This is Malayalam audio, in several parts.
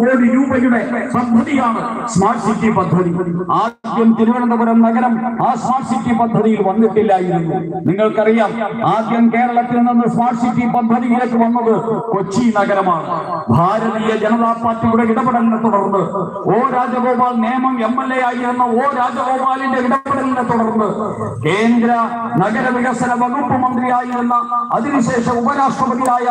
കോടി രൂപയുടെ പദ്ധതിയാണ് സ്മാർട്ട് സിറ്റി പദ്ധതി. ആദ്യം തിരുവനന്തപുരം നഗരം ആ സ്മാർട്ട് സിറ്റി പദ്ധതിയിൽ വന്നിട്ടില്ലായിരുന്നു. നിങ്ങൾക്കറിയാം ആദ്യം കേരളത്തിൽ നിന്ന് സ്മാർട്ട് സിറ്റി പദ്ധതിയിലേക്ക് വന്നത് കൊച്ചി നഗരമാണ്. ഭാരതീയ ജനതാ പാർട്ടിയുടെ ഇടപെടലിനെ തുടർന്ന് ഓ രാജഗോപാൽ നിയമം എം എൽ എ ആയിരുന്ന ഓ രാജഗോപാലിന്റെ ഇടപെടലിനെ തുടർന്ന് കേന്ദ്ര നഗരവികസന വകുപ്പ് മന്ത്രിയായിരുന്ന അതിനുശേഷം ഉപരാഷ്ട്രപതിയായ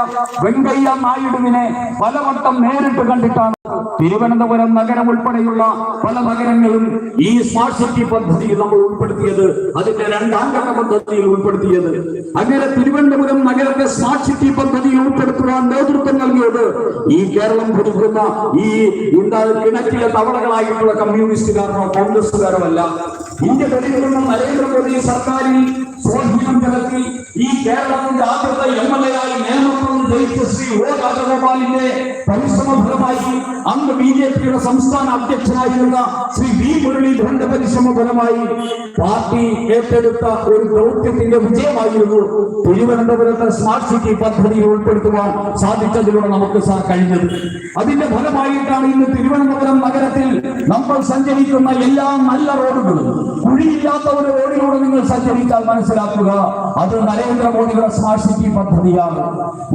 വെങ്കയ്യ നായിഡുവിനെ പലവട്ടം നേരിട്ട് കണ്ടിട്ടാണ് തിരുവനന്തപുരം നഗരം ഉൾപ്പെടെയുള്ള പല നഗരങ്ങളും ഈ സിറ്റി പദ്ധതിയിൽ നമ്മൾ ഉൾപ്പെടുത്തിയത് അതിന്റെ രണ്ടാം ഘട്ട പദ്ധതിയിൽ ഉൾപ്പെടുത്തിയത്. അങ്ങനെ തിരുവനന്തപുരം നഗരത്തെ സിറ്റി പദ്ധതിയിൽ ഉൾപ്പെടുത്തുവാൻ നേതൃത്വം നൽകിയത് ഈ കേരളം പുതുക്കുന്ന ഈ കിണറ്റിലെ തവളകളായിട്ടുള്ള കമ്മ്യൂണിസ്റ്റുകാരനോ കോൺഗ്രസുകാരോ അല്ല ഇന്ത്യ തെളിയിക്കുന്ന നരേന്ദ്രമോദി സർക്കാരിൽ സ്വാധീനം ചെലുത്തി ഈ കേരളത്തിന്റെ ആദ്യത്തെ എം എൽ എ ആയി നിയമത്തിൽ ജയിച്ച ശ്രീ ഒ രാജഗോപാലിന്റെ പരിശ്രമ ഫലമായി അന്ന് ബി ജെ പിയുടെ സംസ്ഥാന അധ്യക്ഷനായിരുന്ന ശ്രീ വി മുരളീധരന്റെ പരിശ്രമ ഫലമായി പാർട്ടി ഏറ്റെടുത്ത ഒരു ദൗത്യത്തിന്റെ വിജയമായിരുന്നു തിരുവനന്തപുരത്തെ സ്മാർട്ട് സിറ്റി പദ്ധതിയിൽ ഉൾപ്പെടുത്തുവാൻ സാധിച്ചതിലൂടെ നമുക്ക് കഴിഞ്ഞത്. അതിന്റെ ഫലമായിട്ടാണ് ഇന്ന് തിരുവനന്തപുരം നഗരത്തിൽ നമ്മൾ സഞ്ചരിക്കുന്ന എല്ലാ നല്ല റോഡുകളും. കുഴിയില്ലാത്ത ഒരു റോഡിലൂടെ നിങ്ങൾ സഞ്ചരിച്ചാൽ മനസ്സിലാക്കുക അത് നരേന്ദ്രമോദിയുടെ സ്മാർട്ട് സിറ്റി പദ്ധതിയാണ്.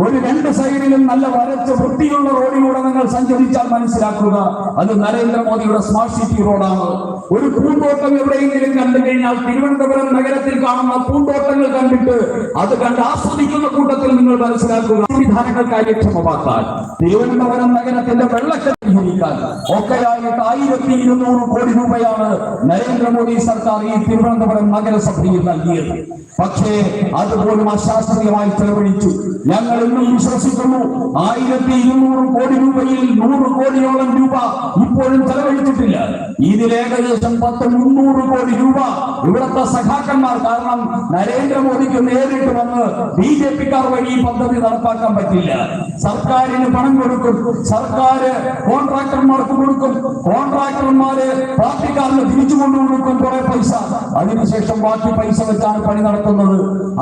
ഒരു രണ്ട് സൈഡിലും നല്ല വരച്ച വൃത്തിയുള്ള റോഡിലൂടെ നിങ്ങൾ സഞ്ചരിച്ചാൽ മനസ്സിലാക്കുക. അത് നരേന്ദ്രമോദിയുടെ സ്മാർട്ട് സിറ്റി റോഡാണ് ഒരു പൂന്തോട്ടം എവിടെയെങ്കിലും കണ്ടു കഴിഞ്ഞാൽ തിരുവനന്തപുരം നഗരത്തിൽ കാണുന്ന പൂന്തോട്ടങ്ങൾ കണ്ടിട്ട് അത് കണ്ട് ആസ്വദിക്കുന്ന കൂട്ടത്തിൽ നിങ്ങൾ മനസ്സിലാക്കുക. സംവിധാനങ്ങൾ കാര്യക്ഷമമാക്കാൻ തിരുവനന്തപുരം നഗരത്തിന്റെ വെള്ളക്കെട്ട് പരിഹരിക്കാൻ ഒക്കെയായിട്ട് ആയിരത്തി ഇരുന്നൂറ് കോടി രൂപയാണ് നരേന്ദ്രമോദി സർക്കാർ ഈ തിരുവനന്തപുരം നഗരസഭയിൽ നൽകിയത്. പക്ഷേ അതുപോലും അശാസ്ത്രീയമായി ചെലവഴിച്ചു. ഞങ്ങൾ ഇന്നും വിശ്വസിക്കുന്നു ആയിരത്തി ഇരുന്നൂറ് കോടി രൂപയിൽ നൂറ് കോടിയോളം രൂപ ഇപ്പോഴും ചെലവഴിച്ചിട്ടില്ല. ഇതിൽ ഏകദേശം പത്ത് മുന്നൂറ് കോടി രൂപ ഇവിടുത്തെ സഖാക്കന്മാർ കാരണം നരേന്ദ്രമോദിക്ക് നേരിട്ട് വന്ന് ബി ജെ പിക്കാർ വഴി ഈ പദ്ധതി നടപ്പാക്കാൻ പറ്റില്ല. സർക്കാരിന് പണം കൊടുക്കും. സർക്കാർ കോൺട്രാക്ടർമാർക്ക് കൊടുക്കും. കോൺട്രാക്ടർമാര് പാർട്ടിക്കാരന് തിരിച്ചു കൊണ്ടു കൊടുക്കും കുറെ പൈസ. അതിനുശേഷം ബാക്കി പൈസ വെച്ചാണ് പണി നടത്തുന്നത്.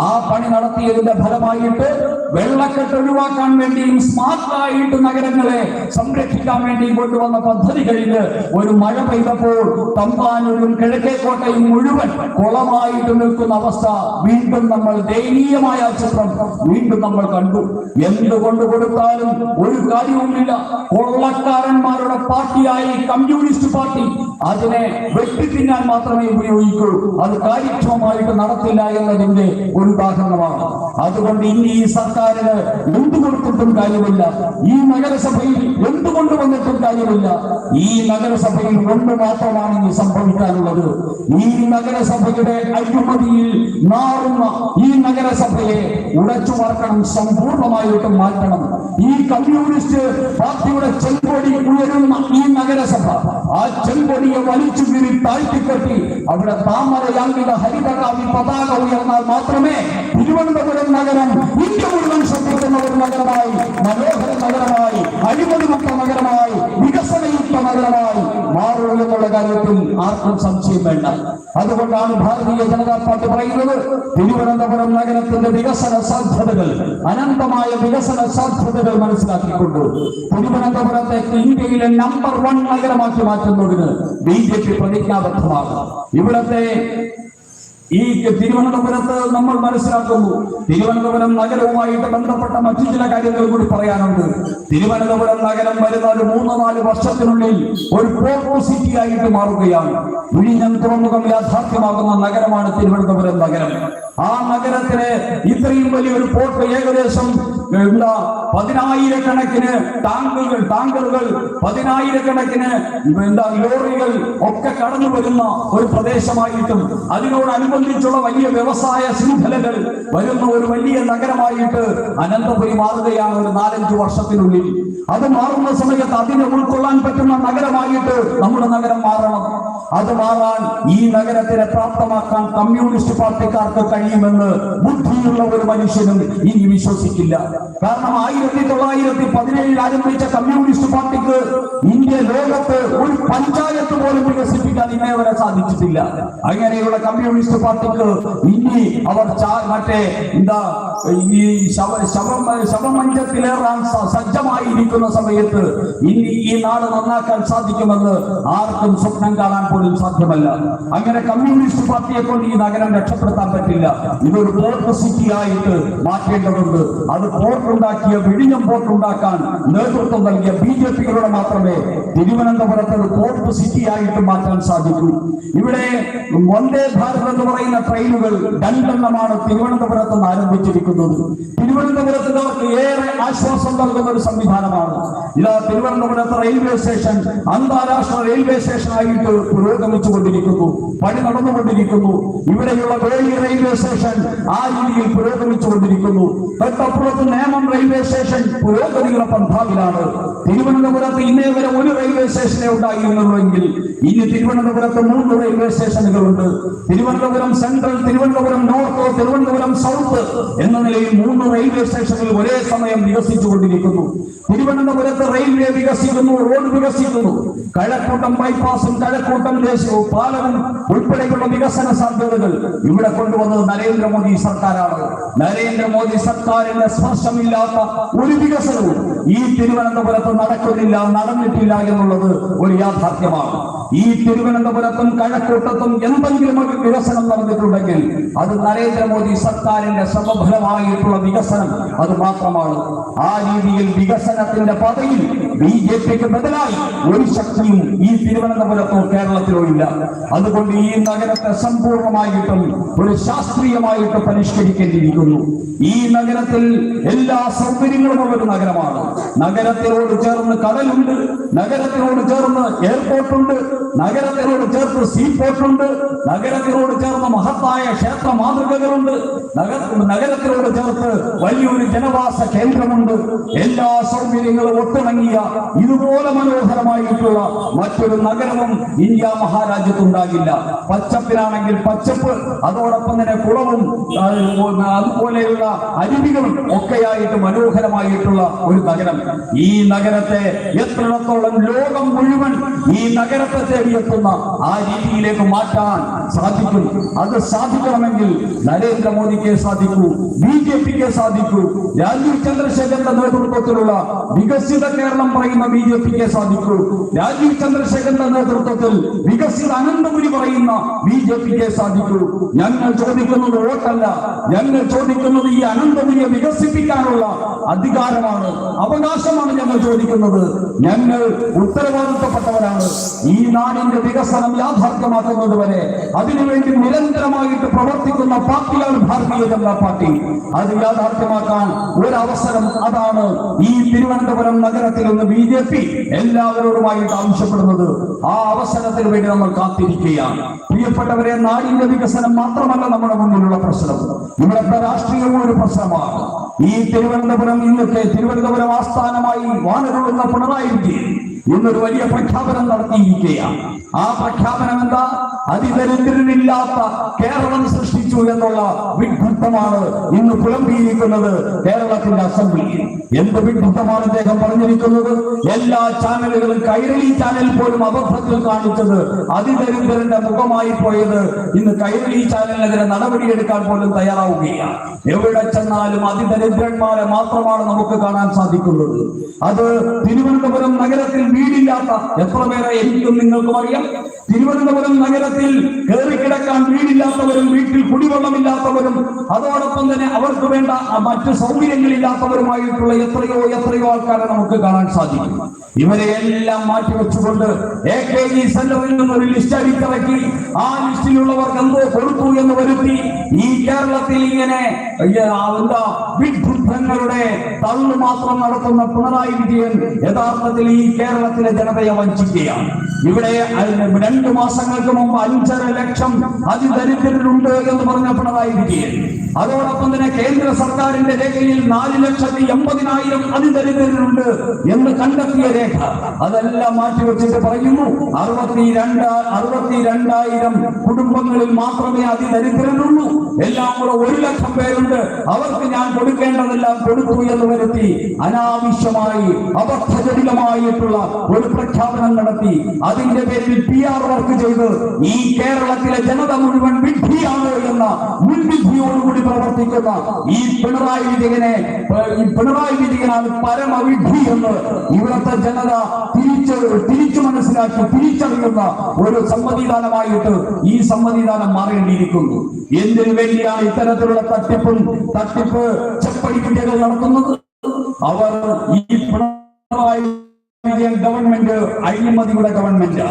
ആ പണി നടത്തിയതിന്റെ ഫലമായിട്ട് വെള്ളക്കെട്ട് ഒഴിവാക്കാൻ വേണ്ടിയും സ്മാർട്ടായിട്ട് നഗരങ്ങളെ സംരക്ഷിക്കാൻ വേണ്ടിയും കൊണ്ടുവന്ന പദ്ധതികളിൽ ഒരു മഴ പെയ്തപ്പോൾ തമ്പാനൂരും കിഴക്കേക്കോട്ടയും മുഴുവൻ കുളമായിട്ട് നിൽക്കുന്ന അവസ്ഥ വീണ്ടും നമ്മൾ ദയനീയമായ ചിത്രം വീണ്ടും നമ്മൾ കണ്ടു. എന്തുകൊണ്ട് കൊടുത്താലും ഒരു കാര്യവുമില്ല. കൊള്ളക്കാരന്മാരുടെ പാർട്ടിയായി കമ്മ്യൂണിസ്റ്റ് പാർട്ടി അതിനെ വെട്ടിത്തിന്നാൻ മാത്രമേ ഉപയോഗിക്കൂ. അത് കാര്യക്ഷമമായിട്ട് നടത്തില്ല എന്നതിന്റെ ഒരു ഉദാഹരണമാണ്. അതുകൊണ്ട് ഇനി ഈ സർക്കാരിന് എന്തുകൊടുത്തിട്ടും കാര്യമില്ല. ഈ നഗരസഭയിൽ എന്തു കൊണ്ടുവന്നിട്ടും കാര്യമില്ല. ഈ നഗരസഭയിൽ ഒന്ന് മാത്രമാണ് ഇനി സംഭവിക്കാനുള്ളത്. ഈ നഗരസഭയുടെ അഴിമതിയിൽ നാറുന്ന ഈ നഗരസഭയെ ഉടച്ചു വാർക്കണം സമ്പൂർണമായിട്ടും മാറ്റണം. ഈ കമ്മ്യൂണിസ്റ്റ് പാർട്ടിയുടെ ചെങ്കൊടി ഉയരുന്ന ഈ നഗരസഭ ആ ചെങ്കൊടിയെ വലിച്ചു കീറി താഴ്ത്തിക്കെട്ടി അവിടെ താമരയാങ്കിത ഹരിതകാവി പതാക ഉയർന്നാൽ മാത്രമേ തിരുവനന്തപുരം നഗരം ഇന്ത്യ മുഴുവൻ ശ്രദ്ധിക്കുന്ന ഒരു നഗരമായി മനോഹര നഗരമായി അഴിമതിമുക്ത നഗരമായി വികസനയുക്ത നഗരമായി മാറും എന്നുള്ള കാര്യത്തിൽ ആർക്കും സംശയം വേണ്ട. അതുകൊണ്ടാണ് ഭാരതീയ ജനതാ പാർട്ടി പറയുന്നത് തിരുവനന്തപുരം നഗരത്തിന്റെ വികസന സാധ്യതകൾ അനന്തമായ വികസന സാധ്യതകൾ മനസ്സിലാക്കിക്കൊണ്ട് തിരുവനന്തപുരത്തെ ഇന്ത്യയിലെ നമ്പർ വൺ നഗരമാക്കി മാറ്റുന്നതിന് ബി ജെ പി പ്രതിജ്ഞാബദ്ധമാണ് ഇവിടത്തെ ഈ തിരുവനന്തപുരത്ത് നമ്മൾ മനസ്സിലാക്കുന്നു. തിരുവനന്തപുരം നഗരവുമായിട്ട് ബന്ധപ്പെട്ട മറ്റു ചില കാര്യങ്ങൾ കൂടി പറയാനുണ്ട്. തിരുവനന്തപുരം നഗരം വരുന്ന ഒരു മൂന്ന് നാല് വർഷത്തിനുള്ളിൽ ഒരു പോർട്ട് സിറ്റി ആയിട്ട് മാറുകയാണ്. വിഴിഞ്ഞം തുറമുഖം യാഥാർത്ഥ്യമാകുന്ന നഗരമാണ് തിരുവനന്തപുരം നഗരം. ആ നഗരത്തിന് ഇത്രയും വലിയൊരു പോർട്ട് ഏകദേശം പതിനായിരക്കണക്കിന് ടാങ്കുകൾ ടാങ്കറുകൾ പതിനായിരക്കണക്കിന് എന്താ ലോറികൾ ഒക്കെ കടന്നു വരുന്ന ഒരു പ്രദേശമായിട്ടും അതിനോടനുബന്ധിച്ചുള്ള വലിയ വ്യവസായ ശൃംഖലകൾ വരുന്ന ഒരു വലിയ നഗരമായിട്ട് അനന്തപുരി മാറുകയാണ് ഒരു നാലഞ്ച് വർഷത്തിനുള്ളിൽ. അത് മാറുന്ന സമയത്ത് അതിനെ ഉൾക്കൊള്ളാൻ പറ്റുന്ന നഗരമായിട്ട് നമ്മുടെ നഗരം മാറണം. അത് മാറാൻ ഈ നഗരത്തിനെ പ്രാപ്തമാക്കാൻ കമ്മ്യൂണിസ്റ്റ് പാർട്ടിക്കാർക്ക് കഴിയുമെന്ന് ബുദ്ധിയുള്ള ഒരു മനുഷ്യനും ഇനി വിശ്വസിക്കില്ല. കാരണം ആയിരത്തി തൊള്ളായിരത്തി പതിനേഴിൽ ആരംഭിച്ച കമ്മ്യൂണിസ്റ്റ് പാർട്ടിക്ക് ഇന്ത്യ ലോകത്ത് ഒരു പഞ്ചായത്ത് പോലും വികസിപ്പിക്കാൻ ഇന്നേ വരെ സാധിച്ചിട്ടില്ല. അങ്ങനെയുള്ള കമ്മ്യൂണിസ്റ്റ് പാർട്ടിക്ക് ഇനി അവർ മറ്റേ എന്താ ഈ ശവ ശവ ശവമഞ്ചത്തിലേറാൻ സജ്ജമായിരിക്കുന്ന സജ്ജമായിരിക്കും സമയത്ത് ഇനി ഈ നാട് നന്നാക്കാൻ സാധിക്കുമെന്ന് ആർക്കും സ്വപ്നം കാണാൻ പോലും സാധ്യമല്ല. അങ്ങനെ കമ്മ്യൂണിസ്റ്റ് പാർട്ടിയെ കൊണ്ട് ഈ നഗരം രക്ഷപ്പെടുത്താൻ പറ്റില്ല. ഇതൊരു പോർട്ട് സിറ്റി ആയിട്ട് മാറ്റേണ്ടതുണ്ട്. അത് പോർട്ടുണ്ടാക്കിയ വിഴിഞ്ഞം പോട്ടുണ്ടാക്കാൻ നേതൃത്വം നൽകിയ ബി ജെ പികളുടെ മാത്രമേ തിരുവനന്തപുരത്ത് ഒരു പോർട്ട് സിറ്റി ആയിട്ട് മാറ്റാൻ സാധിക്കൂ. ഇവിടെ വന്ദേ ഭാരത് എന്ന് പറയുന്ന ട്രെയിനുകൾ രണ്ടെണ്ണമാണ് തിരുവനന്തപുരത്ത് നിന്ന് ആരംഭിച്ചിരിക്കുന്നത്. തിരുവനന്തപുരത്തുകാർക്ക് ഏറെ ആശ്വാസം നൽകുന്ന ഒരു സംവിധാനമാണ്. ഇതാ തിരുവനന്തപുരത്ത് റെയിൽവേ സ്റ്റേഷൻ അന്താരാഷ്ട്ര റെയിൽവേ സ്റ്റേഷൻ സ്റ്റേഷനായിട്ട് പുരോഗമിച്ചു കൊണ്ടിരിക്കുന്നു പണി നടന്നുകൊണ്ടിരിക്കുന്നു. ഇവിടെയുള്ള വേളി റെയിൽവേ സ്റ്റേഷൻ ആ രീതിയിൽ പുരോഗമിച്ചു കൊണ്ടിരിക്കുന്നു തൊട്ടപ്പുറത്ത് നേമം റെയിൽവേ സ്റ്റേഷൻ പുരോഗതിയുടെ പന്ഥാവിലാണ്. തിരുവനന്തപുരത്ത് ഇന്നേ വരെ ഒരു റെയിൽവേ സ്റ്റേഷനെ ഉണ്ടായിരുന്നുവെങ്കിൽ ഇനി തിരുവനന്തപുരത്ത് മൂന്ന് railway സ്റ്റേഷനുകളുണ്ട് Thiruvananthapuram central Thiruvananthapuram north Thiruvananthapuram south എന്ന നിലയിൽ മൂന്ന് റെയിൽവേ സ്റ്റേഷനുകൾ ഒരേ സമയം വികസിച്ചുകൊണ്ടിരിക്കുന്നു. തിരുവനന്തപുരത്ത് റെയിൽവേ വികസിക്കുന്നു റോഡ് വികസിക്കുന്നു. കഴക്കൂട്ടം ബൈപ്പാസും കഴക്കൂട്ടം ദേശവും പാലവും ഉൾപ്പെടെയുള്ള വികസന സാധ്യതകൾ ഇവിടെ കൊണ്ടുവന്നത് നരേന്ദ്രമോദി സർക്കാരാണ്. നരേന്ദ്രമോദി സർക്കാരിന്റെ സ്പർശമില്ലാത്ത ഒരു വികസനവും ഈ തിരുവനന്തപുരത്ത് നടക്കുന്നില്ല നടന്നിട്ടില്ല എന്നുള്ളത് ഒരു യാഥാർത്ഥ്യമാണ്. ഈ തിരുവനന്തപുരത്തും കഴക്കൂട്ടത്തും എന്തെങ്കിലും ഒരു വികസനം നടന്നിട്ടുണ്ടെങ്കിൽ അത് നരേന്ദ്രമോദി സർക്കാരിന്റെ സമഫലമായിട്ടുള്ള വികസനം. അത് മാത്രമാണ്. ആ രീതിയിൽ വികസനത്തിന്റെ പദയിൽ ബി ജെ പിക്ക് ബദലായി ഒരു ശക്തിയും ഈ തിരുവനന്തപുരത്തോ കേരളത്തിലോ ഇല്ല. അതുകൊണ്ട് ഈ നഗരത്തെ സമ്പൂർണമായിട്ടും ഒരു ശാസ്ത്രീയമായിട്ട് പരിഷ്കരിക്കേണ്ടിയിരിക്കുന്നു. ഈ നഗരത്തിൽ എല്ലാ സൗകര്യങ്ങളുമുള്ള ഒരു നഗരമാണ്. നഗരത്തിനോട് ചേർന്ന് കടലുണ്ട്. നഗരത്തിനോട് ചേർന്ന് എയർപോർട്ടുണ്ട്. നഗരത്തിനോട് ചേർത്ത് സീപോർട്ടുണ്ട് നഗരത്തിനോട് ചേർന്ന് മഹത്തായ ക്ഷേത്ര മാതൃകകളുണ്ട്. നഗര നഗരത്തിനോട് ചേർത്ത് വലിയൊരു ജനവാസ കേന്ദ്രമുണ്ട്. എല്ലാ സൗകര്യങ്ങളും ഒത്തിണങ്ങിയ ഇതുപോലെ മനോഹരമായിട്ടുള്ള മറ്റൊരു നഗരവും ഇന്ത്യ മഹാരാജ്യത്തുണ്ടാകില്ല. പച്ചപ്പിലാണെങ്കിൽ പച്ചപ്പ് അതോടൊപ്പം തന്നെ കുളവും അതുപോലെയുള്ള അരുവികളും ഒക്കെയായിട്ട് മനോഹരമായിട്ടുള്ള ഒരു നഗരം. ഈ നഗരത്തെ എത്രത്തോളം ലോകം മുഴുവൻ ഈ നഗരത്തെ തേടിയെത്തുന്ന ആ രീതിയിലേക്ക് മാറ്റാൻ സാധിക്കും. അത് സാധിക്കണമെങ്കിൽ നരേന്ദ്രമോദിക്ക് സാധിക്കൂ ബി ജെ പിക്ക് സാധിക്കൂ രാജീവ് ചന്ദ്രശേഖരന്റെ നേതൃത്വത്തിലുള്ള വികസിത കേരളം പറയുന്ന ബി ജെ പിക്ക് സാധിക്കൂ രാജീവ് ചന്ദ്രശേഖരന്റെ നേതൃത്വത്തിൽ വികസിത അനന്തപുരി പറയുന്ന ബി ജെ പിക്ക് സാധിക്കൂ. ഞങ്ങൾ ചോദിക്കുന്നത് വോട്ടല്ല ഞങ്ങൾ ചോദിക്കുന്നത് ഈ അനന്തപുരിയെ വികസിപ്പിക്കാനുള്ള അധികാരമാണ് അവകാശമാണ് ഞങ്ങൾ ചോദിക്കുന്നത്. ഞങ്ങൾ ഉത്തരവാദിത്തപ്പെട്ടവരാണ്. ഈ നാടിന്റെ വികസനം യാഥാർത്ഥ്യമാക്കുന്നത് വരെ അതിനുവേണ്ടി നിരന്തരമായിട്ട് പ്രവർത്തിക്കുന്ന പാർട്ടിയാണ് ഭാരതീയ ജനതാ പാർട്ടി. അത് യാഥാർത്ഥ്യമാക്കാൻ ഒരവസരം അതാണ് ഈ തിരുവനന്തപുരം നഗരത്തിൽ നിന്ന് ബി ജെ പി എല്ലാവരോടുമായിട്ട് ആവശ്യപ്പെടുന്നത്. ആ അവസരത്തിന് വേണ്ടി നമ്മൾ കാത്തിരിക്കുകയാണ്. പ്രിയപ്പെട്ടവരെ നാടിന്റെ വികസനം മാത്രമല്ല നമ്മുടെ മുന്നിലുള്ള പ്രശ്നം. ഇവിടുത്തെ രാഷ്ട്രീയവും ഒരു പ്രശ്നമാണ്. ഈ തിരുവനന്തപുരം ഇന്നത്തെ തിരുവനന്തപുരം ആസ്ഥാനമായി വാനരുള്ള പിണറായി വിജയൻ ഇന്നൊരു വലിയ പ്രഖ്യാപനം നടത്തിയിരിക്കുകയാണ്. ആ പ്രഖ്യാപനം എന്താ അതിദരിദ്രരില്ലാത്ത കേരളം സൃഷ്ടിച്ചു എന്നുള്ള വിഡ്ഢിത്തമാണ് ഇന്ന് പുലമ്പിയിരിക്കുന്നത് കേരളത്തിന്റെ അസംബ്ലിയിൽ എന്ത് വിഡ്ഢിത്തമാണ് അദ്ദേഹം പറഞ്ഞിരിക്കുന്നത്? എല്ലാ ചാനലുകളും കൈരളി ചാനൽ പോലും അബദ്ധത്തിൽ കാണിച്ചത് അതിദരിദ്രന്റെ മുഖമായി പോയത് ഇന്ന് കൈരളി ചാനലിനെതിരെ നടപടിയെടുക്കാൻ പോലും തയ്യാറാവുകയാണ്. എവിടെ ചെന്നാലും അതിദരിദ്രന്മാരെ മാത്രമാണ് നമുക്ക് കാണാൻ സാധിക്കുന്നത്. അത് തിരുവനന്തപുരം നഗരത്തിൽ വീടില്ലാത്ത എത്ര പേരെ എനിക്കും നിങ്ങൾക്കും അറിയാം? തിരുവനന്തപുരം നഗരത്തിൽ കയറിക്കിടക്കാൻ വീടില്ലാത്തവരും വീട്ടിൽ കുടിവെള്ളമില്ലാത്തവരും അതോടൊപ്പം തന്നെ അവർക്ക് വേണ്ട മറ്റ് സൗകര്യങ്ങളില്ലാത്തവരുമായിട്ടുള്ള എത്രയോ എത്രയോ ആൾക്കാരെ നമുക്ക് കാണാൻ സാധിക്കും. ഇവരെ എല്ലാം മാറ്റിവെച്ചുകൊണ്ട് എ കെ ജി സെന്ററിൽ നിന്ന് ഒരു ലിസ്റ്റ് അടിച്ചിറക്കി ആ ലിസ്റ്റിലുള്ളവർക്ക് എന്തോ കൊടുത്തു എന്ന് വരുത്തി. ഈ കേരളത്തിൽ ഇങ്ങനെ എന്താ വിഡ്ബുദ്ധങ്ങളുടെ തള്ളു മാത്രം നടത്തുന്ന പിണറായി വിജയൻ യഥാർത്ഥത്തിൽ ഈ കേരളത്തിലെ ജനതയെ വഞ്ചിക്കുകയാണ്. ഇവിടെ രണ്ടു മാസങ്ങൾക്ക് മുമ്പ് അഞ്ചര ലക്ഷം അതിദരിദ്രരുണ്ട് എന്ന് പറഞ്ഞ പിണറായി വിജയൻ. അതോടൊപ്പം തന്നെ കേന്ദ്ര സർക്കാരിന്റെ രേഖയിൽ നാല് ലക്ഷത്തി എൺപതിനായിരം അതിദരിദ്രരുണ്ട് എന്ന് കണ്ടെത്തിയ രേഖ. അതെല്ലാം മാറ്റിവെച്ചിട്ട് പറയുന്നു അറുപത്തിരണ്ട് അറുപത്തിരണ്ടായിരം അറുപത്തി രണ്ടായിരം കുടുംബങ്ങളിൽ മാത്രമേ അതിദരിദ്രരുള്ളൂ എല്ലാം കൂടെ ഒരു ലക്ഷം പേരുണ്ട്. അവർക്ക് ഞാൻ കൊടുക്കേണ്ടതെല്ലാം കൊടുത്തു എന്ന് വരുത്തി അനാവശ്യമായി അബദ്ധജടിലമായിട്ടുള്ള ഒരു പ്രഖ്യാപനം നടത്തി. അതിന്റെ പേരിൽ പി ആർ വർക്ക് ചെയ്ത് ഈ കേരളത്തിലെ ജനത മുഴുവൻ വിഡ്ഢിയാണ് എന്ന മുൻവിധിയോടുകൂടി പ്രവർത്തിക്കുന്ന ഈ പിണറായി വിജയനെ ഈ പിണറായി വിജയനാണ് പരമവിധി എന്ന് ഇവിടുത്തെ ജനത തിരിച്ച് തിരിച്ചു മനസ്സിലാക്കി തിരിച്ചറിയുന്ന ഒരു സമ്മതിദാനമായിട്ട് ഈ സമ്മതിദാനം മാറേണ്ടിയിരിക്കുന്നു. എന്തിനു വേണ്ടിയാണ് ഇത്തരത്തിലുള്ള തട്ടിപ്പും തട്ടിപ്പ് ചെപ്പടി വിദ്യകൾ നടത്തുന്നത്? അവർ ഈ പിണറായി ഗവൺമെന്റ് അഴിമതിയുടെ ഗവൺമെന്റ്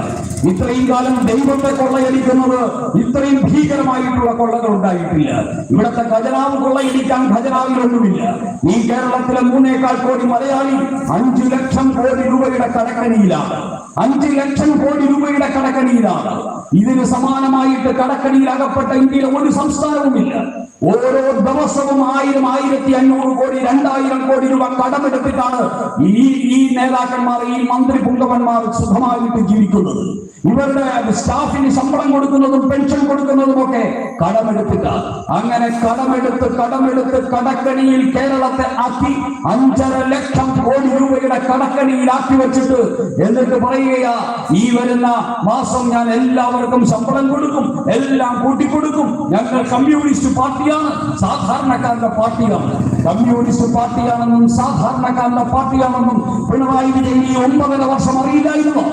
ഇത്രയും കാലം ദൈവത്തെ കൊള്ളയടിക്കുന്നത് ഇത്രയും ഭീകരമായിട്ടുള്ള കൊള്ളകൾ ഉണ്ടായിട്ടില്ല. ഇവിടുത്തെ ഖജനാവ് കൊള്ളയടിക്കാൻ ഖജനാവിലൊന്നുമില്ല. ഈ കേരളത്തിലെ മൂന്നേക്കാൾ കോടി മലയാളി അഞ്ചു ലക്ഷം കോടി രൂപയുടെ കടക്കണിയിലാണ്. അഞ്ചു ലക്ഷം കോടി രൂപയുടെ കടക്കണിയിലാണ്. ഇതിന് സമാനമായിട്ട് കടക്കണിയിൽ അകപ്പെട്ട ഇന്ത്യയിലെ ഒരു സംസ്ഥാനവുമില്ല. ഓരോ ദിവസവും ആയിരം ആയിരത്തി അഞ്ഞൂറ് കോടി രണ്ടായിരം കോടി രൂപ കടമെടുത്തിട്ടാണ് ഈ ഈ നേതാക്കന്മാർ ഈ മന്ത്രി പുങ്കവന്മാർ സുഖമായിട്ട് ജീവിക്കുന്നത്. ഇവരുടെ സ്റ്റാഫിന് ശമ്പളം കൊടുക്കുന്നതും പെൻഷൻ കൊടുക്കുന്നതും ഒക്കെ കടമെടുത്തിട്ടാണ്. അങ്ങനെ കടമെടുത്ത് കടമെടുത്ത് കടക്കണിയിൽ കേരളത്തെ ആക്കി അഞ്ചര ലക്ഷം കോടി രൂപയുടെ കടക്കണിയിലാക്കി വെച്ചിട്ട് എന്നിട്ട് പറയുകയാ ഈ വരുന്ന മാസം ഞാൻ എല്ലാവർക്കും ശമ്പളം കൊടുക്കും എല്ലാം കൂട്ടിക്കൊടുക്കും. ഞങ്ങൾ കമ്മ്യൂണിസ്റ്റ് പാർട്ടിയാണ് സാധാരണക്കാരുടെ പാർട്ടിയാണ് കമ്മ്യൂണിസ്റ്റ് പാർട്ടിയാണെന്നും സാധാരണക്കാരുടെ പാർട്ടിയാണെന്നും പിണറായി വിജയൻ ഈ ഒമ്പതര വർഷം അറിയില്ലായിരുന്നു.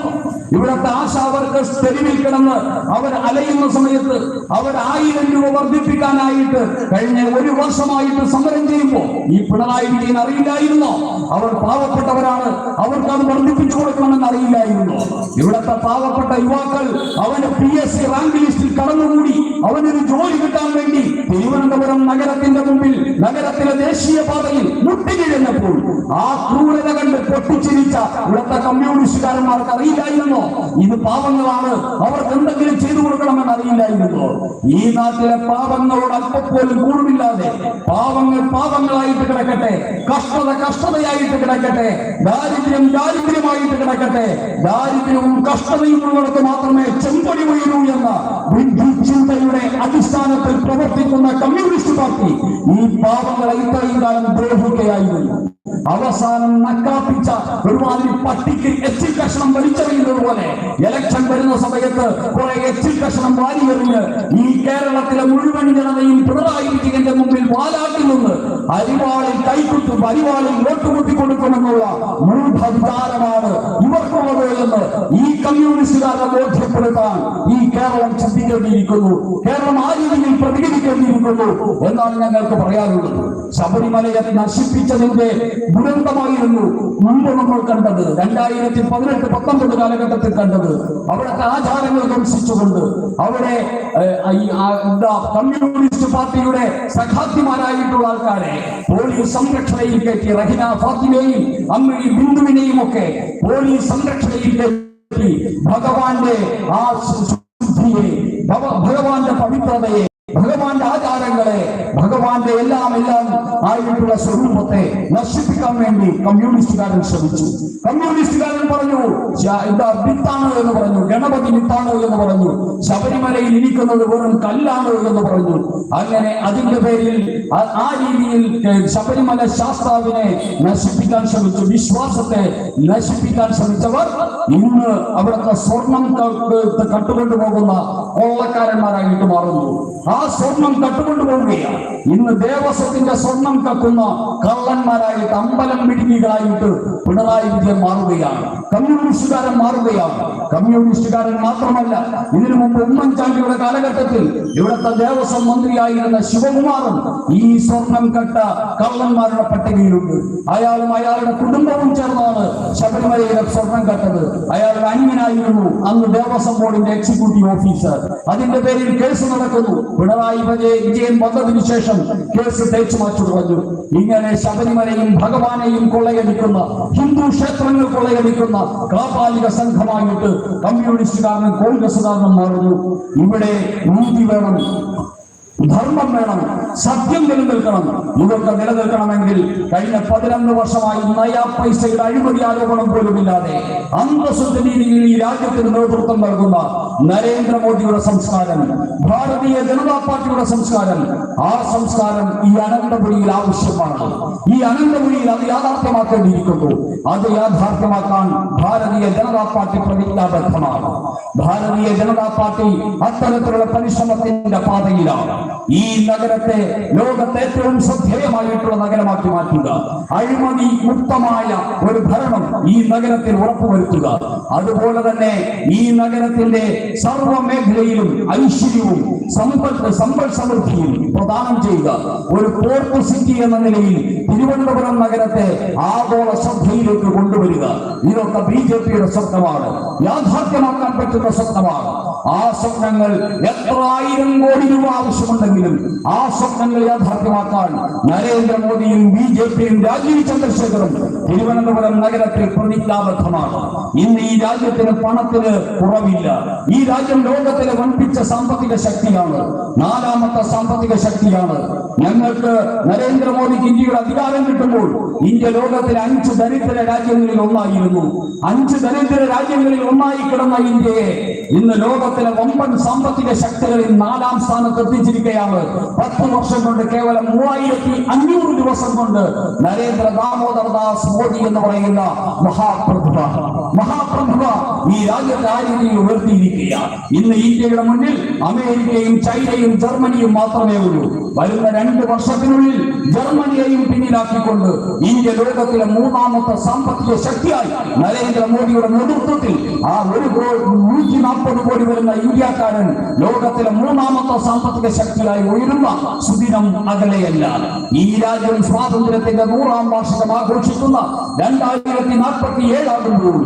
ഇവിടുത്തെ ആശാ വർക്കേഴ്സ് തെരുവിൽ കിടന്ന് അവർ അലയുന്ന സമയത്ത് അവർ ആയിരം രൂപ വർദ്ധിപ്പിക്കാനായിട്ട് കഴിഞ്ഞ ഒരു വർഷമായിട്ട് സമരം ചെയ്യുമ്പോൾ ഈ പിണറായി വിജയൻ അറിയില്ലായിരുന്നു? അവർ പാവപ്പെട്ടവരാണ്. അവർക്ക് അത് വർദ്ധിപ്പിച്ചു കൊടുക്കണമെന്ന് അറിയില്ലായിരുന്നു? ഇവിടുത്തെ പാവപ്പെട്ട യുവാക്കൾ അവന് പി എസ് സി റാങ്ക് ലിസ്റ്റിൽ കടന്നുകൂടി. അവനൊരു ജോലി കിട്ടാൻ വേണ്ടി തിരുവനന്തപുരം നഗരത്തിന്റെ മുമ്പിൽ നഗരത്തിലെ ദേശീയപാതയിൽ മുട്ടിക്കിഴഞ്ഞപ്പോൾ ആ ക്രൂരത കണ്ട് പൊട്ടിച്ചിരിച്ച ഇവിടുത്തെ കമ്മ്യൂണിസ്റ്റുകാരന്മാർക്ക് അറിയില്ലായിരുന്നോ? ഇത് പാപങ്ങളാണ്. അവർക്ക് എന്തെങ്കിലും ചെയ്തു കൊടുക്കണമെന്ന് അറിയില്ലായിരുന്നോ? ഈ നാട്ടിലെ പാപങ്ങളോട് അല്പപ്പോലും കൂടുമില്ലാതെ പാവങ്ങൾ പാപങ്ങളായിട്ട് കിടക്കട്ടെ കഷ്ടത കഷ്ടതയായിട്ട് കിടക്കട്ടെ ദാരിദ്ര്യം ദാരിദ്ര്യമായിട്ട് കിടക്കട്ടെ ദാരിദ്ര്യവും കഷ്ടതയും ഉള്ളവർക്ക് മാത്രമേ ചെമ്പടി ഉയരൂ എന്ന ബുദ്ധി ചിന്തയുടെ അടിസ്ഥാനത്തിൽ പ്രവർത്തിക്കുന്ന കമ്മ്യൂണിസ്റ്റ് പാർട്ടി ഈ പാവങ്ങളെ ഇത്രയും കാലം ദ്രോഹിക്കുകയായിരുന്നു അവസാനം നക്കാപ്പിച്ച ഒരുമാതിരി പട്ടിക്ക് എച്ചിൽ കഷണം വലിച്ചെറിയുന്നത് പോലെ ഇലക്ഷൻ വരുന്ന സമയത്ത് കുറെ എച്ചിൽ കഷണം വാരിയെറിഞ്ഞ് ഈ കേരളത്തിലെ മുഴുവൻ ജനതയും പിണറായി വിജയന്റെ മുമ്പിൽ വാലാട്ടി നിന്ന് അരിവാളിൽ കൈക്കുട്ടും അരിവാളിൽ വോട്ടുമുട്ടി കൊടുക്കുമെന്നുള്ള മൂഢവിചാരമാണ് ഇവർക്കുള്ളത് എന്ന് ഈ കമ്മ്യൂണിസ്റ്റുകാരെ ബോധ്യപ്പെടുത്താൻ ഈ കേരളം ചിന്തിക്കേണ്ടിയിരിക്കുന്നു. കേരളം ആ രീതിയിൽ പ്രതികരിക്കേണ്ടിയിരിക്കുന്നു എന്നാണ് ഞങ്ങൾക്ക് പറയാനുള്ളത്. ശബരിമലയെ നശിപ്പിച്ചതിന്റെ ദുരന്തമായിരുന്നു മുമ്പ് നമ്മൾ കണ്ടത് രണ്ടായിരത്തി പതിനെട്ട് പത്തൊമ്പത് കാലഘട്ടത്തിൽ കണ്ടത്. അവിടുത്തെ ആചാരങ്ങൾ ധംസിച്ചുകൊണ്ട് അവിടെ എന്താ കമ്മ്യൂണിസ്റ്റ് പാർട്ടിയുടെ സഖാത്തിമാരായിട്ടുള്ള ആൾക്കാരെ പോലീസ് സംരക്ഷണയിൽ കയറ്റി റഹിന ഫാത്തിമയെയും അമ്മിണി ബിന്ദുവിനെയും ഒക്കെ പോലീസ് സംരക്ഷണയിൽ കയറ്റി ഭഗവാന്റെ ആ ശുദ്ധിയെ ഭഗ- ഭഗവാന്റെ ആചാരങ്ങളെ ഭഗവാന്റെ എല്ലാം എല്ലാം ആയിട്ടുള്ള സ്വരൂപത്തെ നശിപ്പിക്കാൻ വേണ്ടി കമ്മ്യൂണിസ്റ്റുകാരൻ ശ്രമിച്ചു. കമ്മ്യൂണിസ്റ്റുകാരൻ പറഞ്ഞു വിത്താണ് എന്ന് പറഞ്ഞു ഗണപതി വിത്താണ് എന്ന് പറഞ്ഞു ശബരിമലയിൽ ഇരിക്കുന്നത് വെറും കല്ലാണ് എന്ന് പറഞ്ഞു. അങ്ങനെ അതിന്റെ പേരിൽ ആ- രീതിയിൽ ശബരിമല ശാസ്താവിനെ നശിപ്പിക്കാൻ ശ്രമിച്ചു വിശ്വാസത്തെ നശിപ്പിക്കാൻ ശ്രമിച്ചവർ ഇന്ന് അവിടുത്തെ സ്വർണം കട്ടുകൊണ്ടു പോകുന്ന കൊള്ളക്കാരന്മാരായിട്ട് മാറുന്നു. ആ സ്വർണം കട്ടുകൊണ്ട് പോവുകയാണ് ഇന്ന് ദേവസ്വത്തിന്റെ സ്വർണം കക്കുന്ന കള്ളന്മാരായിട്ട് അമ്പലം മിടുങ്ങികളായിട്ട് പിണറായി വിജയൻ മാറുകയാണ്. കമ്മ്യൂണിസ്റ്റുകാരൻ മാറുകയാണ്. കമ്മ്യൂണിസ്റ്റുകാരൻ മാത്രമല്ല ഇതിനു മുമ്പ് ഉമ്മൻചാണ്ടിയുടെ കാലഘട്ടത്തിൽ ഇവിടുത്തെ ദേവസ്വം മന്ത്രിയായിരുന്ന ശിവകുമാറും ഈ സ്വർണം കട്ട കള്ളന്മാരുടെ പട്ടികയിലുണ്ട്. അയാളും അയാളുടെ കുടുംബവും ചേർന്നാണ് ശബരിമലയിലെ സ്വർണം കട്ടത്. അയാളുടെ അന്യനായിരുന്നു അന്ന് ദേവസ്വം ബോർഡിന്റെ എക്സിക്യൂട്ടീവ് ഓഫീസർ. അതിന്റെ പേരിൽ കേസ് നടക്കുന്നു. പിണറായി വിജയൻ വിജയൻ വന്നതിനു ശേഷം കേസ് തേച്ചു മാറ്റി പറഞ്ഞു ഇങ്ങനെ ശബരിമലയും ഭഗവാനെയും കൊള്ളയടിക്കുന്ന ഹിന്ദു ക്ഷേത്രങ്ങൾ കൊള്ളയടിക്കുന്ന കാപാലിക സംഘമായിട്ട് കമ്മ്യൂണിസ്റ്റുകാരനും കോൺഗ്രസുകാരനും മാറുന്നു. ഇവിടെ നീതി വേണം. ധർമ്മം വേണം സത്യം നിലനിൽക്കണം. ഇതൊക്കെ നിലനിൽക്കണമെങ്കിൽ കഴിഞ്ഞ പതിനൊന്ന് വർഷമായി നയാ പൈസയുടെ അഴിമതി ആരോപണം പോലുമില്ലാതെ അന്തസ്സുദ്ധ രീതിയിൽ ഈ രാജ്യത്തിന് നേതൃത്വം നൽകുന്ന നരേന്ദ്രമോദിയുടെ സംസ്കാരം ഭാരതീയ ജനതാ പാർട്ടിയുടെ സംസ്കാരം ആ സംസ്കാരം ഈ അനന്തപുരിയിൽ ആവശ്യമാണ്. ഈ അനന്തപുരിയിൽ അത് യാഥാർത്ഥ്യമാക്കേണ്ടിയിരിക്കുന്നു. അത് യാഥാർത്ഥ്യമാക്കാൻ ഭാരതീയ ജനതാ പാർട്ടി പ്രതിജ്ഞാബദ്ധമാണ്. ഭാരതീയ ജനതാ പാർട്ടി അത്തരത്തിലുള്ള പരിശ്രമത്തിന്റെ പാതയിലാണ്. ഈ നഗരത്തെ ലോകത്തെ ഏറ്റവും ശ്രദ്ധേയമായിട്ടുള്ള നഗരമാക്കി മാറ്റുക. അഴിമതി മുക്തമായ ഒരു ഭരണം ഈ നഗരത്തിൽ ഉറപ്പുവരുത്തുക. അതുപോലെ തന്നെ ഈ നഗരത്തിന്റെ സർവ മേഖലയിലും ഐശ്വര്യവും സമ്പൽ സമ്പൽ സമൃദ്ധിയും പ്രദാനം ചെയ്യുക. ഒരു പോർട്ട് സിറ്റി എന്ന നിലയിൽ തിരുവനന്തപുരം നഗരത്തെ ആഗോള ശ്രദ്ധയിലേക്ക് കൊണ്ടുവരിക. ഇതൊക്കെ ബി ജെ പിയുടെ സ്വപ്നമാണ്. യാഥാർത്ഥ്യമാക്കാൻ പറ്റുന്ന സ്വപ്നമാണ്. ആ സ്വപ്നങ്ങൾ എത്ര ആയിരം കോടി രൂപ ആവശ്യമുണ്ടെങ്കിലും ആ സ്വപ്നങ്ങൾ യാഥാർത്ഥ്യമാക്കാൻ നരേന്ദ്രമോദിയും ബി ജെ പിയും രാജീവ് ചന്ദ്രശേഖറും തിരുവനന്തപുരം നഗരത്തിൽ പ്രതിജ്ഞാബദ്ധമാണ്. ഇന്ന് ഈ രാജ്യത്തിന് പണത്തിന് കുറവില്ല. ഈ രാജ്യം ലോകത്തിലെ വൻപിച്ച സാമ്പത്തിക ശക്തിയാണ്. നാലാമത്തെ സാമ്പത്തിക ശക്തിയാണ്. ഞങ്ങൾക്ക് നരേന്ദ്രമോദിക്ക് ഇന്ത്യയുടെ അധികാരം കിട്ടുമ്പോൾ ഇന്ത്യ ലോകത്തിലെ അഞ്ച് ദരിദ്ര രാജ്യങ്ങളിൽ ഒന്നായിരുന്നു. അഞ്ച് ദരിദ്ര രാജ്യങ്ങളിൽ ഒന്നായി കിടന്ന ഇന്ത്യയെ ഇന്ന് ലോകത്തിലെ വമ്പൻ സാമ്പത്തിക ശക്തികളിൽ നാലാം സ്ഥാനത്ത് എത്തിച്ചിരിക്കുകയാണ്. പത്ത് വർഷം കൊണ്ട് കേവലം മൂവായിരത്തി അഞ്ഞൂറ് ദിവസം കൊണ്ട് നരേന്ദ്ര ദാമോദർ ദാസ് മോദി എന്ന് പറയുന്ന മഹാപ്രതിഭ മഹാപ്രതിഭ ഈ രാജ്യത്തെ ആ രീതിയിൽ ഉയർത്തിയിരിക്കുകയാണ്. ഇന്ന് ഇന്ത്യയുടെ മുന്നിൽ അമേരിക്കയും ചൈനയും ജർമ്മനിയും മാത്രമേ ഉള്ളൂ. വരുന്ന രണ്ട് വർഷത്തിനുള്ളിൽ ജർമ്മനിയെയും പിന്നിലാക്കിക്കൊണ്ട് ഇന്ത്യ ലോകത്തിലെ മൂന്നാമത്തെ സാമ്പത്തിക ശക്തിയായി നരേന്ദ്രമോദിയുടെ നേതൃത്വത്തിൽ ആ ഒരു നൂറ്റി നാൽപ്പത് കോടി വരുന്ന ഇന്ത്യക്കാരൻ ലോകത്തിലെ മൂന്നാമത്തെ സാമ്പത്തിക ശക്തിയായി ഉയരുന്ന സുദിനം അകലെയല്ല. ഈ രാജ്യം സ്വാതന്ത്ര്യത്തിന്റെ നൂറാം വാർഷികം ആഘോഷിക്കുന്ന രണ്ടായിരത്തി നാൽപ്പത്തി ഏഴാകുമ്പോൾ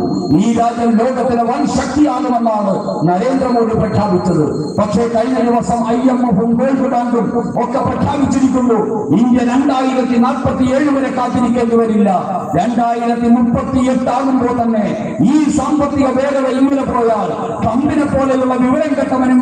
ഈ രാജ്യം ലോകത്തിലെ വൻ ശക്തിയാകുമെന്നാണ് നരേന്ദ്രമോദി പ്രഖ്യാപിച്ചത്. പക്ഷേ കഴിഞ്ഞ ദിവസം ഐ എം എഫും വേൾഡ് ബാങ്കും ഒക്കെ പ്രഖ്യാപിച്ചിരിക്കുന്നു. ഇന്ത്യ രണ്ടായിരത്തി നാൽപ്പത്തി ഏഴ് വരെ കാത്തിരിക്കേണ്ടി വരില്ല. രണ്ടായിരത്തി മുപ്പത്തി എട്ട് ആകുമ്പോൾ തന്നെ ഈ സാമ്പത്തിക വേഗത ഇങ്ങനെ പോയാൽ ട്രംപിനെ പോലെയുള്ള വിവരം കെട്ടവനും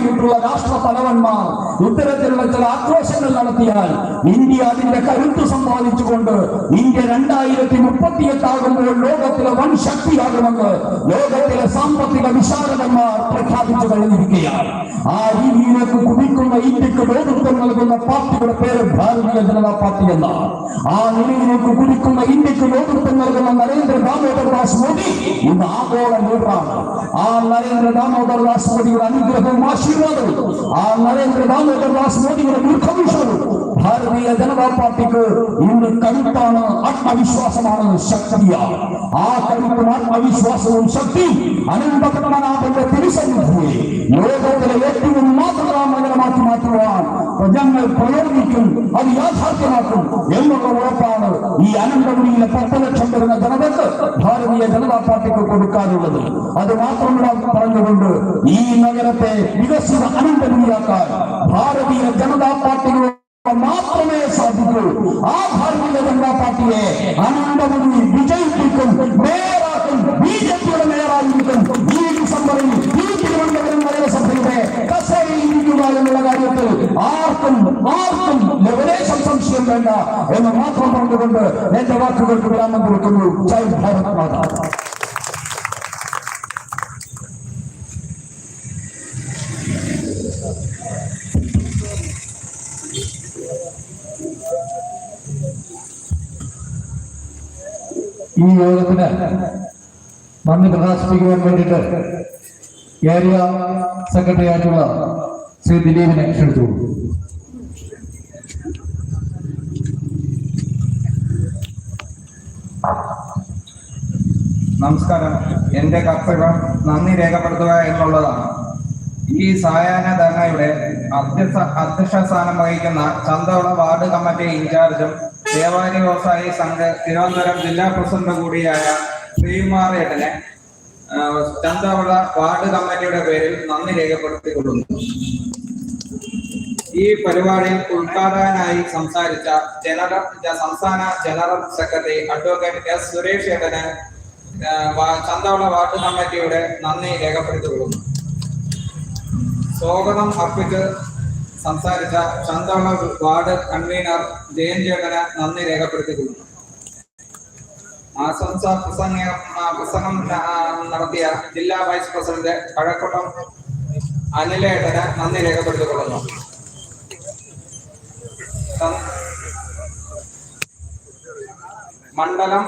വിധിയുമായിട്ടുള്ള രാഷ്ട്ര തലവന്മാർ ഇത്തരത്തിലുള്ള ചില ആക്രോശങ്ങൾ നടത്തിയാൽ ഇന്ത്യ അതിന്റെ കരുത്ത് സമ്പാദിച്ചുകൊണ്ട് ഇന്ത്യ രണ്ടായിരത്തി മുപ്പത്തി എട്ടാകുമ്പോൾ ലോകത്തിലെ വൻ ശക്തിയാകുമെന്ന് ലോകത്തിലെ സാമ്പത്തിക വിശാരദന്മാർ പ്രഖ്യാപിച്ചു കഴിഞ്ഞിരിക്കുകയാണ്. ആ രീതിയിലേക്ക് കുതിക്കുന്ന ഇന്ത്യയ്ക്ക് നേതൃത്വം നൽകുന്ന പാർട്ടിയുടെ പേര് ഭാരതീയ ജനതാ പാർട്ടി എന്നാണ്. ആ നിലയിലേക്ക് കുടിക്കുന്ന ഇന്ത്യയ്ക്ക് നേതൃത്വം നൽകുന്ന നരേന്ദ്ര ദാമോദർ ദാസ് മോദി ഇന്ന് ആഗോള ലീഡറാണ് ആ നരേന്ദ്ര ദാമോദർ ദാസ് മോദിയുടെ അനുഗ്രഹവും ആശീർവാദവും ആ നരേന്ദ്ര ദാമോദർ ദാസ് മോദിയുടെ ദീർഘവീക്ഷണവും ഭാരതീയ ജനതാ പാർട്ടിക്ക് ഇന്ന് കരുത്താണ് ആത്മവിശ്വാസമാണ് ശക്തിയാണ് ആ കരുത്തും ആത്മവിശ്വാസവും ശക്തി അനന്തപത്മനാഥന്റെ തിരുസന്നിധിയെ ലോകത്തിലെ ഏറ്റവും മാതൃകാ നഗരമാക്കി മാറ്റുവാൻ ഞങ്ങൾ പ്രയോഗിക്കും അത് യാഥാർത്ഥ്യമാക്കും എന്നുള്ള ഉറപ്പാണ് ഈ അനന്തപുരിയിലെ പത്ത് ലക്ഷം വരുന്ന ജനതക്ക് ഭാരതീയ ജനതാ പാർട്ടിക്ക് കൊടുക്കാനുള്ളത്. അത് മാത്രമല്ല പറഞ്ഞുകൊണ്ട് ഈ നഗരത്തെ വികസിത അനന്തപുരിയാക്കാൻ ഭാരതീയ ജനതാ പാർട്ടിയുടെ മാത്രമേ സാധിക്കൂ. ആ ഭാരതീയ ജനതാ പാർട്ടിയെ അനന്തപുരി വിജയിപ്പിക്കും മേയറാക്കും ബി ജെ പിയുടെ മേയറായിരിക്കും ഈ ഡിസംബറിൽ ഈ തിരുവനന്തപുരം നഗരസഭയുടെ കസേരയിൽ ഇരിക്കുക എന്നുള്ള കാര്യത്തിൽ ആർക്കും ആർക്കും ലവലേശം സംശയം വേണ്ട എന്ന് മാത്രം പറഞ്ഞുകൊണ്ട് എന്റെ വാക്കുകൾക്ക് വിരാമം കൊടുക്കുന്നു. ജയ് ഭാരത് മാതാ. യോഗത്തിന് നന്ദി പ്രകാശിപ്പിക്കുവാൻ വേണ്ടിയിട്ട് ഏരിയ സെക്രട്ടറി ആയിട്ടുള്ള ശ്രീ ദിലീപിനെ ക്ഷണിച്ചു നമസ്കാരം. എന്റെ കർത്തവ്യം നന്ദി രേഖപ്പെടുത്തുക എന്നുള്ളതാണ്. ഈ സായാഹ്ന ധർണയുടെ അധ്യക്ഷ അധ്യക്ഷ സ്ഥാനം വഹിക്കുന്ന ചന്തവള വാർഡ് കമ്മിറ്റി ഇൻചാർജും വ്യാപാരി വ്യവസായി സംഘ തിരുവനന്തപുരം ജില്ലാ പ്രസിഡന്റ് കൂടിയായ ശ്രീകുമാർ ഏട്ടനെ ചന്തവള വാർഡ് കമ്മിറ്റിയുടെ പേരിൽ നന്ദി രേഖപ്പെടുത്തിക്കൊള്ളുന്നു. ഈ പരിപാടിയിൽ ഉദ്ഘാടകനായി സംസാരിച്ച ജനറൽ സംസ്ഥാന general secretary advocate S. Suresh ഏട്ടന് ചന്തവള വാർഡ് കമ്മിറ്റിയുടെ നന്ദി രേഖപ്പെടുത്തിക്കൊള്ളുന്നു. സ്വാഗതം അർപ്പിച്ച് സംസാരിച്ച ചന്ദ്രമ വാർഡ് കൺവീനർ ജയൻ ചേട്ടന് നന്ദി രേഖപ്പെടുത്തിക്കൊള്ളുന്നു ആശംസ പ്രസംഗ പ്രസംഗം നടത്തിയ ജില്ലാ വൈസ് പ്രസിഡന്റ് കഴക്കൂട്ടം അനിലേട്ടന് നന്ദി രേഖപ്പെടുത്തിക്കൊള്ളുന്നു. മണ്ഡലം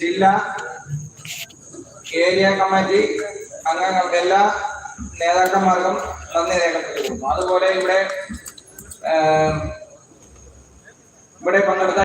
ജില്ലാ ഏരിയ കമ്മിറ്റി അംഗങ്ങൾക്ക് എല്ലാ നേതാക്കന്മാർക്കും നന്ദി രേഖപ്പെടുത്തുന്നു അതുപോലെ ഇവിടെ ഇവിടെ പങ്കെടുത്ത